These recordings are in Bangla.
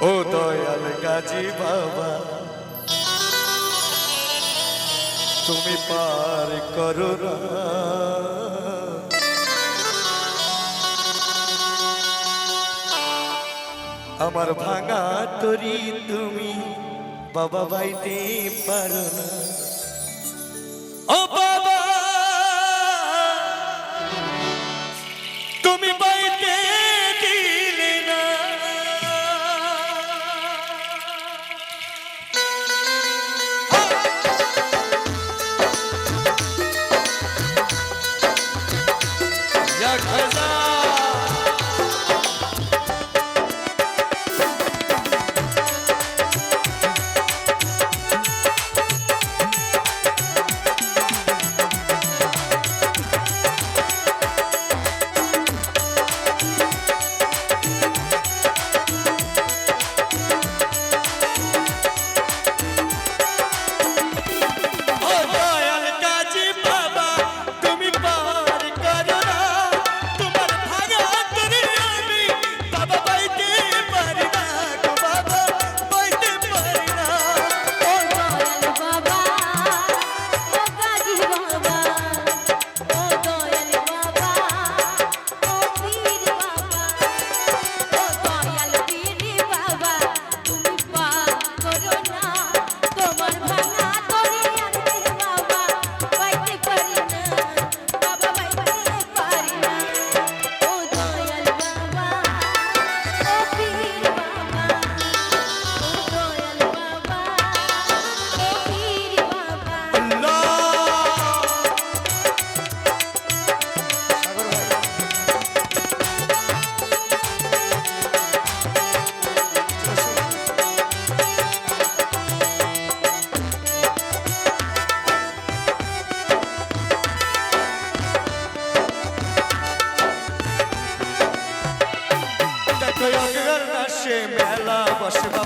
ও দয়াল গাজী বাবা। তুমি পার করো আমার ভাঙা তরি তুমি বাবা, বাইতে পারো না। 我是个。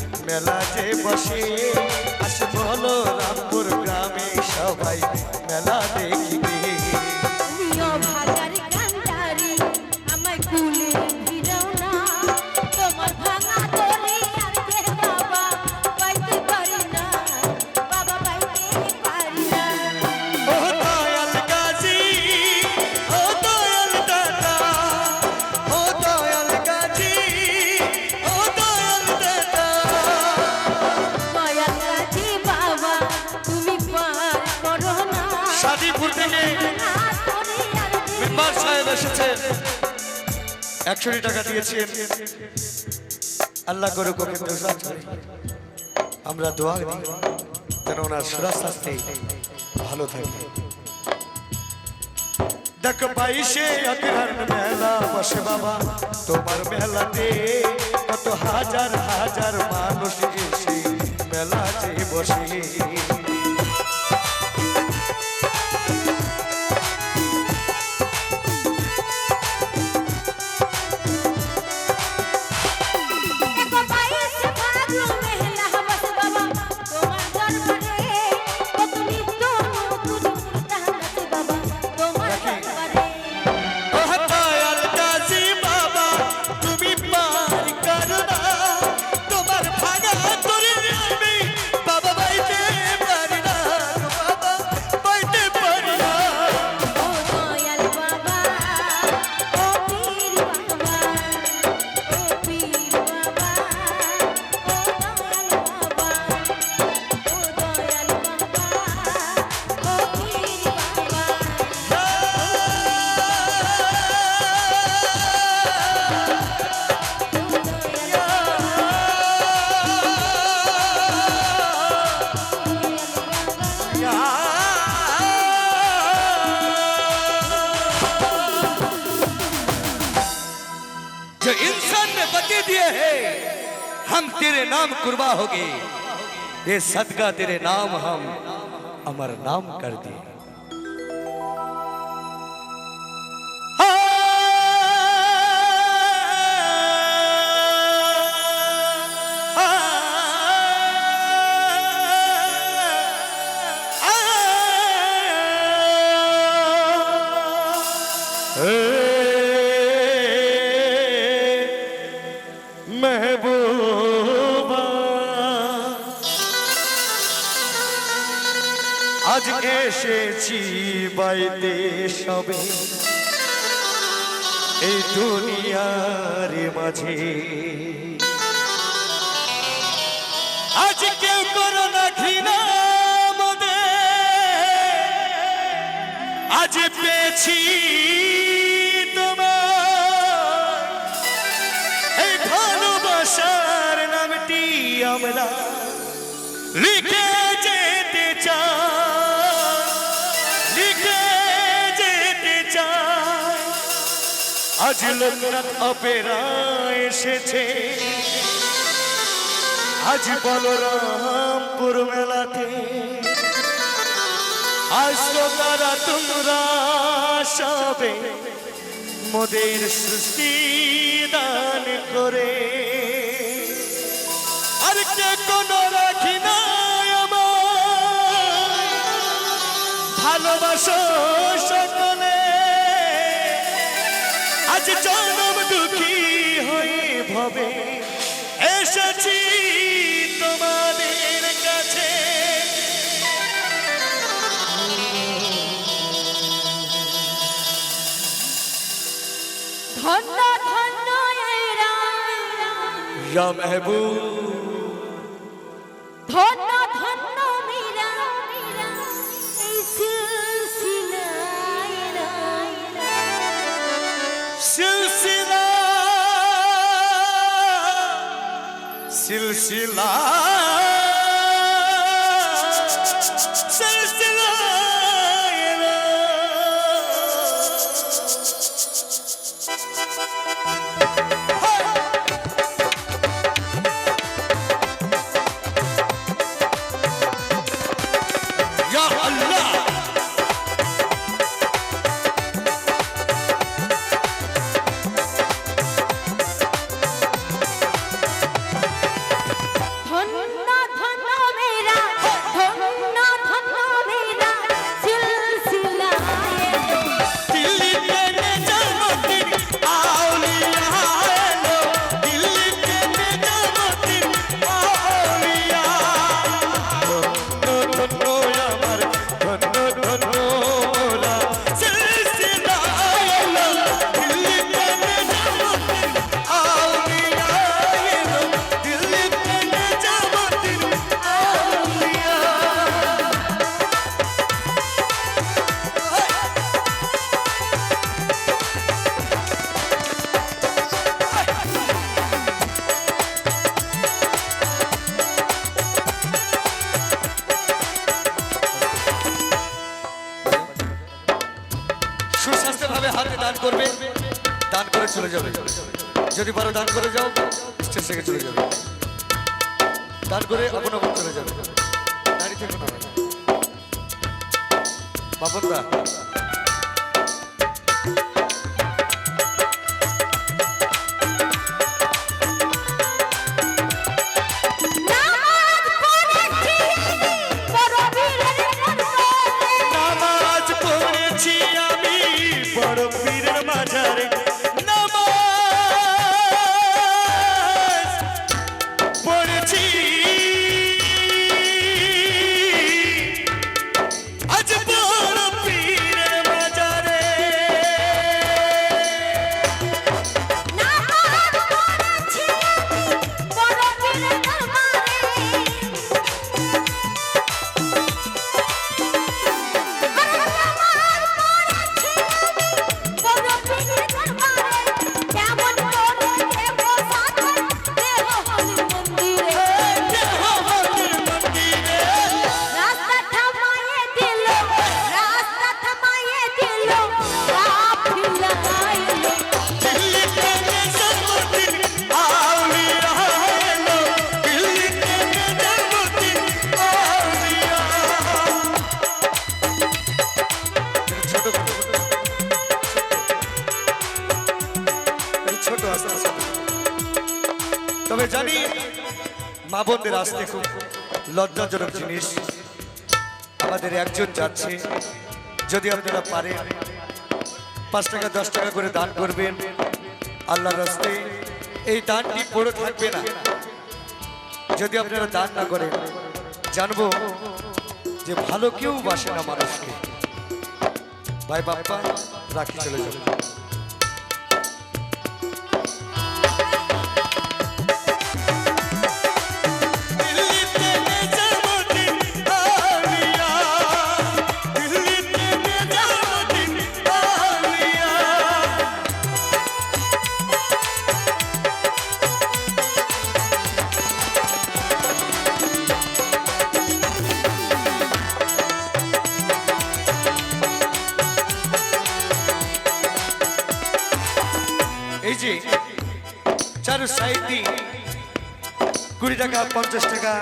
মেলা যে বসে আজ বলো রামপুর গ্রামে সবাই মেলা দেখিবে। একশোটি টাকা দিয়েছেন আল্লাহ করে আমরা দোয়া ভালো থাকে। দেখ মেলা বসে বাবা, তোমার মেলাতে কত হাজার হাজার মানুষ মেলা বসে। तेरे नाम कुर्बा होगी। ये सदका तेरे नाम हम अमर नाम कर दिए। হবে। এই দুনিয়ার মাঝে। আজ কেউ ঘৃণা আজ পেয়েছি তোমার। ভালোবাসার নামটি আমরা লিখে আজ লোকনাথ অপেরা এসেছে। আজ বলরামপুর মেলাতে। আজ তারা তোমরা সবে মোদের সৃষ্টি দান করে। আর কে কোন রাখি না ভালোবাসো সত্য মীরা মেহবুব ধন্য ধন্য মীরা এই সিলসিলায় সিলসিলা সিলসিলা যাবে। যদি পারো ডান করে যাও স্টেজ থেকে চলে যাবে। ডান করে আপন আপন চলে যাবে। দাঁড়িয়ে থেকো না। বাপনদা মা আসতে খুব লজ্জাজনক জিনিস। আমাদের একজন যাচ্ছে, যদি আপনারা পারেন, পাঁচ টাকা, দশ টাকা করে দান করবেন আল্লাহ রাস্তে। এই দানটি পড়ে থাকবে না। যদি আপনারা দান না করেন, জানব যে ভালো কেউ বাসে না মানুষকে। ভাই, বাপ্পা, রাখি চলে যাবে। যে চারু সাইডটি কুড়ি টাকা পঞ্চাশ টাকা।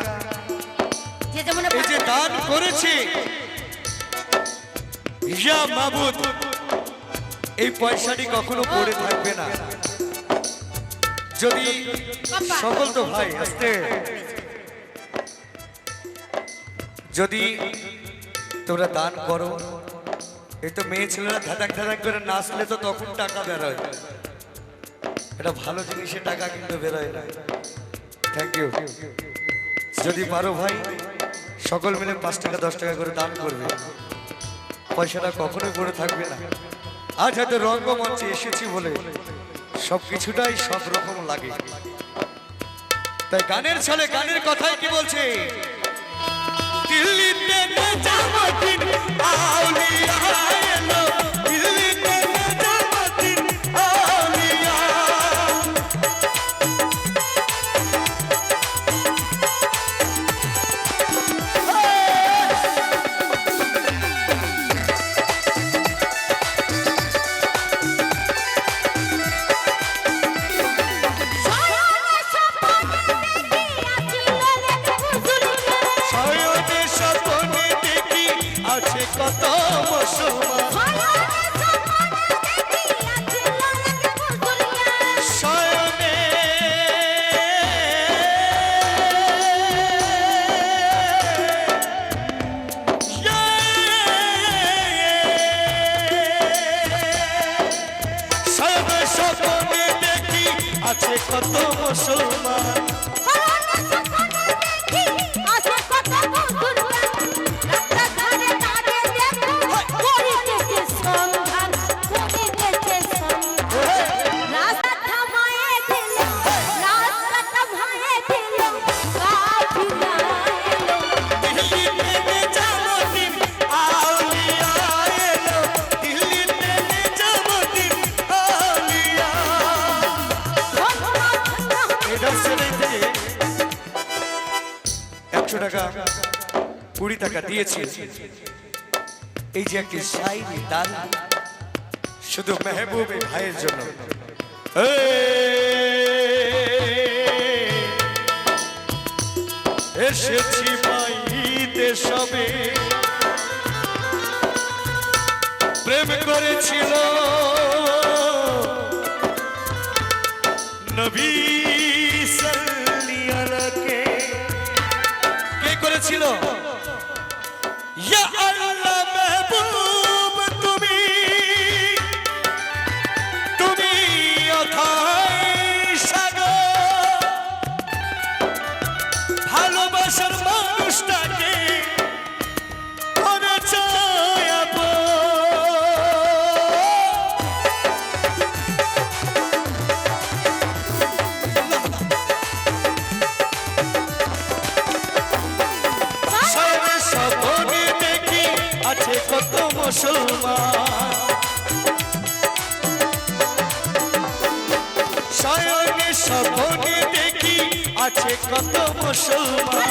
এই যে দান করেছে ইয়া মাবুদ এই পয়সাটি কখনো পড়ে থাকবে না। যদি সকল তো ভাই আসতে যদি তোমরা দান করো এই তো মেয়ে ছেলেরা ধাঁধাক ধাঁধাক করে নাচলে তো তখন টাকা বেরোয়। এটা ভালো জিনিসের টাকা কিন্তু বেরোয় না। থ্যাংক ইউ যদি পারো ভাই, সকল মিলে পাঁচ টাকা, দশ টাকা করে দান করবে। পয়সাটা কখনোই পড়ে থাকবে না। আজ হয়তো রঙ্গমঞ্চে এসেছি বলে সব কিছুটাই সব রকম লাগে। তাই গানের ছলে গানের কথাই কি বলছে? দিল্লিতে আউলিয়া টাকা দিয়েছি। এই যে একটি শাইরি দান, শুধু মেহবুব ভাইয়ের জন্য। এসেছি পাইতে সবে। প্রেম করেছিল নবী সাল্লিয়ালাকে কে করেছিল? ভালোবাসার কত মুসলমান।